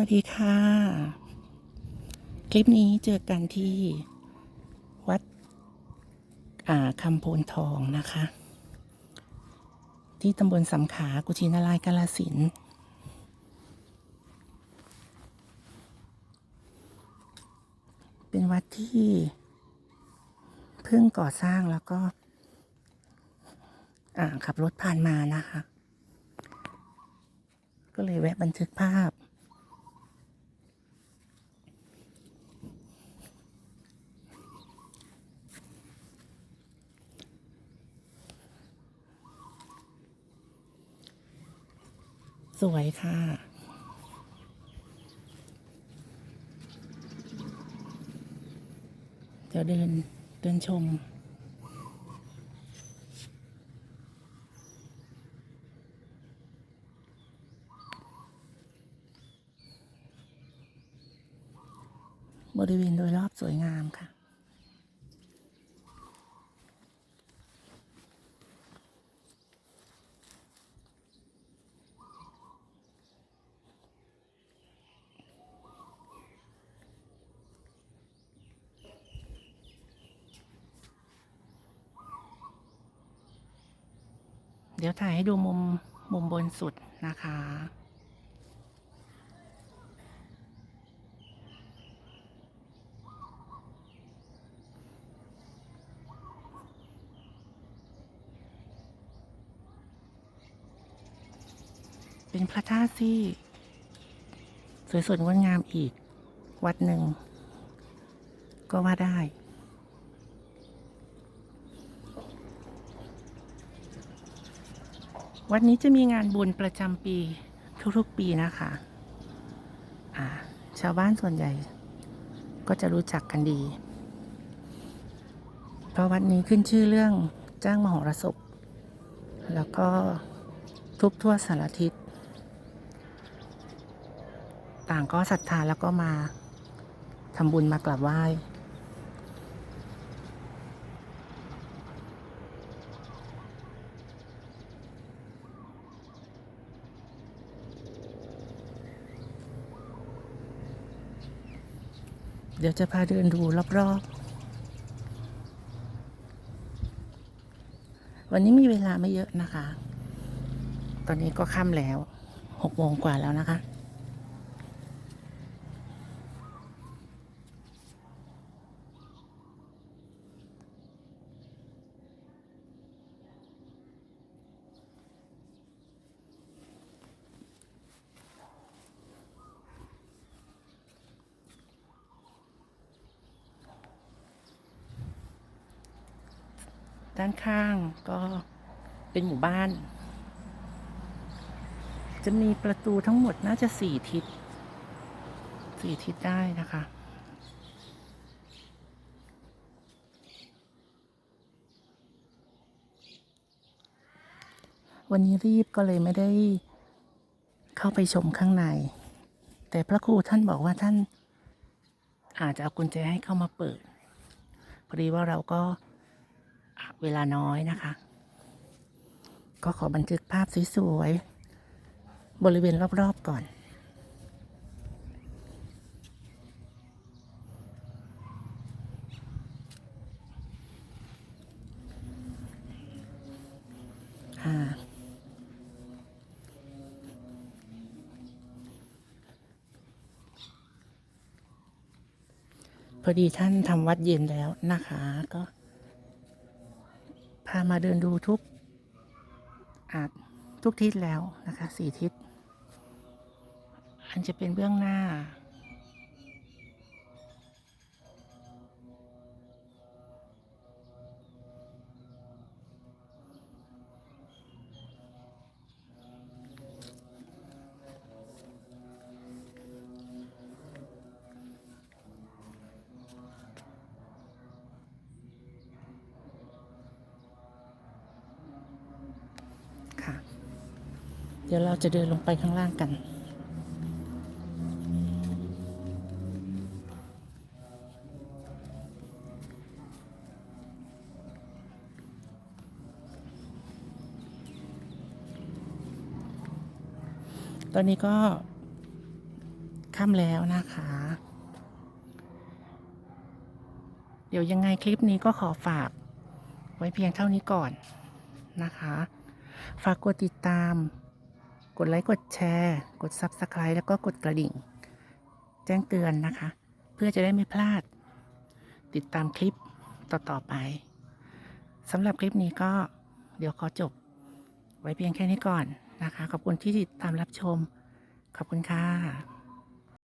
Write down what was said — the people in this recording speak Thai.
วัสดีค่ะ คลิปนี้เจอกันที่วัดอาคำโพนทองนะคะ ที่ตำบลสำขากุชินารายกาลสินเป็นวัดที่เพิ่งก่อสร้างแล้วก็ขับรถผ่านมานะคะ ก็เลยแวะบันทึกภาพ สวยค่ะเดี๋ยวเดินเดินชมบริเวณโดยรอบสวยงามค่ะ เดี๋ยวถ่ายให้ดูมุมมุมบนสุดนะคะ เป็นพระธาตุที่ สวยสดงดงามอีกวัดหนึ่ง ก็ว่าได้ วัดนี้จะมีงานบุญประจำปีทุกๆปีนะคะอ่าชาวบ้านส่วนใหญ่ ก็จะรู้จักกันดี เพราะวัดนี้ขึ้นชื่อเรื่องจ้างมหรสพ แล้วก็ทุกทั่วสารทิศ ต่างก็ศรัทธาแล้วก็มาทำบุญมากราบไหว้ เดี๋ยวจะพาเดินดูรอบๆ วันนี้มีเวลาไม่เยอะนะคะ ตอนนี้ก็ค่ำแล้วหกโมงกว่าแล้วนะคะ ด้านข้างก็เป็นหมู่บ้าน จะมีประตูทั้งหมดน่าจะสี่ทิศสี่ทิศได้นะคะวันนี้รีบก็เลยไม่ได้เข้าไปชมข้างใน แต่พระครูท่านบอกว่าท่านอาจจะเอากุญแจให้เข้ามาเปิด พอดีว่าเราก็ เวลาน้อยนะคะ ก็ขอบันทึกภาพสวยๆ บริเวณรอบๆก่อน อ่าพอดีท่านทำวัดเย็นแล้วนะคะก็ พามาเดินดูทุกอาทุกทิศแล้วนะคะสี่ทิศ อันจะเป็นเบื้องหน้า เดี๋ยวเราจะเดินลงไปข้างล่างกัน ตอนนี้ก็ค่ำแล้วนะคะ เดี๋ยวยังไงคลิปนี้ก็ขอฝากไว้เพียงเท่านี้ก่อนนะคะ ฝากกดติดตาม กดไลค์กดแชร์ กด Subscribe แล้วก็กดกระดิ่ง แจ้งเตือนนะคะ เพื่อจะได้ไม่พลาด ติดตามคลิปต่อ ๆ ไปสำหรับคลิปนี้ก็เดี๋ยวขอจบ ไว้เพียงแค่นี้ก่อนนะคะ ขอบคุณที่ติดตามรับชม ขอบคุณค่ะ